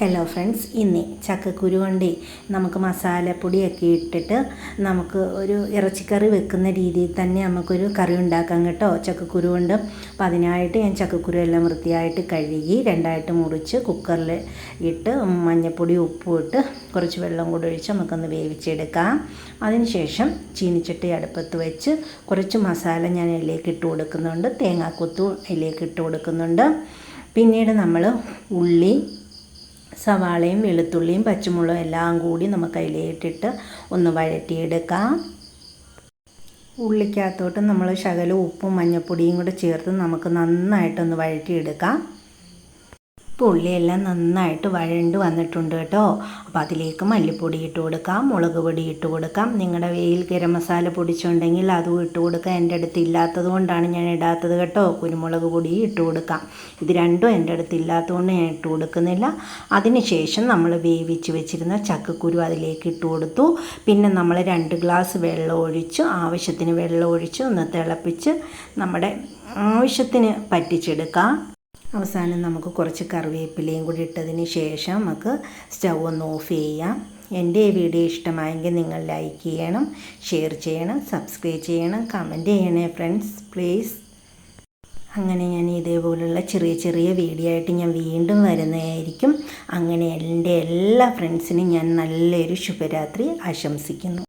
Hello friends ഇന്ന് ചക്കക്കുരു കൊണ്ട് നമുക്ക് മസാലപ്പൊടിയൊക്കെ ഇട്ടിട്ട് നമുക്ക് ഒരു ഇറച്ചിക്കറി വെക്കുന്ന രീതിയിൽ തന്നെ നമുക്കൊരു കറി ഉണ്ടാക്കാം കേട്ടോ ചക്കക്കുരു കൊണ്ട്. അപ്പോൾ അതിനായിട്ട് ഞാൻ ചക്കക്കുരു എല്ലാം വൃത്തിയായിട്ട് കഴുകി രണ്ടായിട്ട് മുറിച്ച് കുക്കറിൽ ഇട്ട് മഞ്ഞൾപ്പൊടി ഉപ്പും ഇട്ട് കുറച്ച് വെള്ളം കൂടി ഒഴിച്ച് നമുക്കൊന്ന് വേവിച്ചെടുക്കാം. അതിനുശേഷം ചീനിച്ചട്ടി അടുപ്പത്ത് വെച്ച് കുറച്ച് മസാല ഞാൻ അതിലേക്ക് ഇട്ട് കൊടുക്കുന്നുണ്ട്. തേങ്ങാക്കൊത്തും അതിലേക്ക് ഇട്ട് കൊടുക്കുന്നുണ്ട്. പിന്നീട് നമ്മൾ ഉള്ളി സവാളയും വെളുത്തുള്ളിയും പച്ചമുളകും എല്ലാം കൂടി നമുക്ക് അതിലേറ്റിട്ട് ഒന്ന് വഴറ്റിയെടുക്കാം. ഉള്ളിക്കകത്തോട്ട് നമ്മൾ ശകലം ഉപ്പും മഞ്ഞൾപ്പൊടിയും കൂടെ ചേർത്ത് നമുക്ക് നന്നായിട്ടൊന്ന് വഴറ്റിയെടുക്കാം. ഇപ്പോൾ ഉള്ളിയെല്ലാം നന്നായിട്ട് വഴണ്ട് വന്നിട്ടുണ്ട് കേട്ടോ. അപ്പോൾ അതിലേക്ക് മല്ലിപ്പൊടി ഇട്ട് കൊടുക്കാം മുളക് പൊടി ഇട്ട് കൊടുക്കാം. നിങ്ങളുടെ വെയിൽ ഗരം മസാല പൊടിച്ചുണ്ടെങ്കിൽ അതും ഇട്ട് കൊടുക്കാം. എന്റെ അടുത്ത് ഇല്ലാത്തത് കൊണ്ടാണ് ഞാൻ ഇടാത്തത് കേട്ടോ. കുരുമുളക് പൊടി ഇട്ട് കൊടുക്കാം. ഇത് രണ്ടും എന്റെ അടുത്ത് ഇല്ലാത്തതുകൊണ്ട് ഞാൻ ഇട്ട് കൊടുക്കുന്നില്ല. അതിനുശേഷം നമ്മൾ വേവിച്ച് വെച്ചിരുന്ന ചക്കക്കുരു അതിലേക്ക് ഇട്ട് കൊടുത്തു. പിന്നെ നമ്മൾ രണ്ട് ഗ്ലാസ് വെള്ളം ഒഴിച്ച് ആവശ്യത്തിന് വെള്ളം ഒഴിച്ച് ഒന്ന് തിളപ്പിച്ച് നമ്മുടെ ആവശ്യത്തിന് പറ്റിച്ചെടുക്കാം. അവസാനം നമുക്ക് കുറച്ച് കറിവേപ്പിലയും കൂടി ഇട്ടതിന് ശേഷം നമുക്ക് സ്റ്റൗ ഒന്ന് ഓഫ് ചെയ്യാം. എന്റെ വീഡിയോ ഇഷ്ടമായെങ്കിൽ നിങ്ങൾ ലൈക്ക് ചെയ്യണം ഷെയർ ചെയ്യണം സബ്സ്ക്രൈബ് ചെയ്യണം കമന്റ് ചെയ്യണേ ഫ്രണ്ട്സ് പ്ലീസ്. അങ്ങനെ ഞാൻ ഇതേപോലുള്ള ചെറിയ ചെറിയ വീഡിയോ ആയിട്ട് ഞാൻ വീണ്ടും വരുന്നതായിരിക്കും. അങ്ങനെ എന്റെ എല്ലാ ഫ്രണ്ട്സിനും ഞാൻ നല്ലൊരു ശുഭരാത്രി ആശംസിക്കുന്നു.